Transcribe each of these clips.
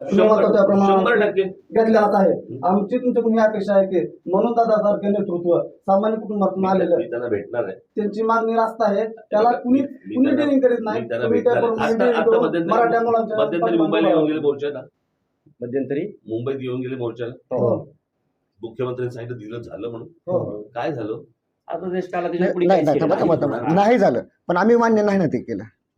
शंभर टक्के. घेतलेलाच आहे. आमची तुमच्याकडून ही अपेक्षा आहे की म्हणून दादासारखे नेतृत्व सामान्य कुटुंबातून आलेलं मी त्यांना भेटणार आहे. त्यांची मागणी रास्त आहे. त्याला कुणी कुणी डेअरिंग करीत नाही. आहे. मराठा मुलांच्या मध्यंतरी मुंबईला येऊन गेले मोर्चाला. मध्यंतरी? मुंबईत येऊन गेले मोर्चाला. हो. मुख्यमंत्र्यांनी सांगितलं दिलं झालं म्हणून. हो. काय झालं? आता देश काला नाही झालं. पण आम्ही मान्य नाही ना ते केलं.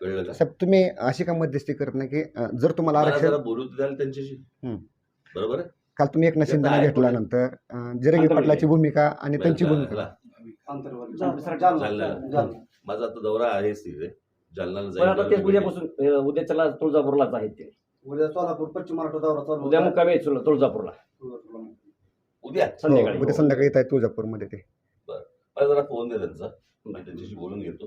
कळलं का साहेब तुम्ही अशी का मध्यस्थी करत नाही की अं, जर तुम्हाला मला आरक्षण जरा बोलू द्याल त्यांच्याशी हम्म. बरोबर आहे काल तुम्ही एक नशिंदाने आहे घेतल्यानंतर अं, जिरंगी. पाटलाची भूमिका आणि त्यांची भूमिका. जालना. जालना. जालना. जालना. माझा आता दौरा आहेच तिथे जालनाला पण आता ते जाईल उद्यापासून अं, उद्याच्याला तुळजापूरलाच आहेत ते उद्या सोलापूर पश्चिम महाराष्ट्र दौरा चालू उद्या होता. मुक्कामी तुळ- तुळजापूरला उद्या हो, संध्याकाळी उद्या संध्याकाळी येत आहे तुळजापूरमध्ये ते मला जरा फोन दे त्यांचा मी त्यांच्याशी बोलून घेतो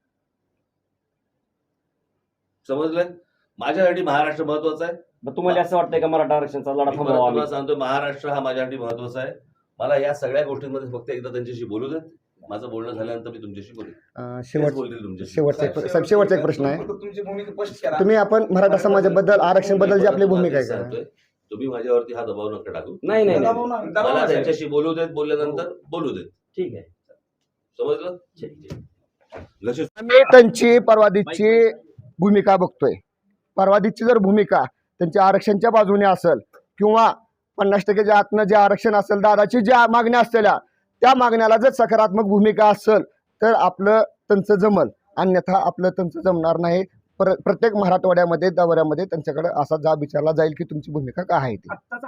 समजलं? माझ्यासाठी महाराष्ट्र महत्त्वाचा आहे. मग तुम्हाला असं वाटतंय का मराठा आरक्षणचा लढा मी परत थांबवा आम्ही? तुम्हाला सांगतो महाराष्ट्र हा माझ्यासाठी महत्त्वाचा आहे. मला या सगळ्या गोष्टींमध्ये फक्त एकदा त्यांच्याशी बोलू देत. माझं बोलणं झाल्यानंतर मी तुमच्याशी बोलेन. अं, तेच शेवट बोलतील तुमच्याशी. शेवटचा एक साहेब, शेवटचा एक प्रश्न आहे. तुमची भूमिका स्पष्ट करा. तुम्ही आपण मराठा समाजाबद्दल आरक्षणबद्दल जी आपली भूमिका आहे सांगतोय. तुम्ही माझ्यावरती हा दबाव नका टाकू. नाही नाही नाही. दबाव नाही. मला. त्यांच्याशी बोलू देत बोलल्यानंतर बोलू देत. ठीक आहे. समजलं? ठीक. लक्ष आम्ही त्यांची परवादीची भूमिका बघतोय. परवादीची जर भूमिका त्यांच्या आरक्षणच्या बाजूने असेल किंवा पन्नास टक्केच्या आतनं जे आरक्षण असेल दादाची ज्या मागण्या असलेल्या त्या मागण्याला जर सकारात्मक भूमिका असेल तर आपलं त्यांचं जमल. अन्यथा आपलं त्यांचं जमणार नाही. प्र प्रत्येक मराठवाड्यामध्ये दौऱ्यामध्ये त्यांच्याकडे असा जाब विचारला जाईल की तुमची भूमिका काय आहे ती.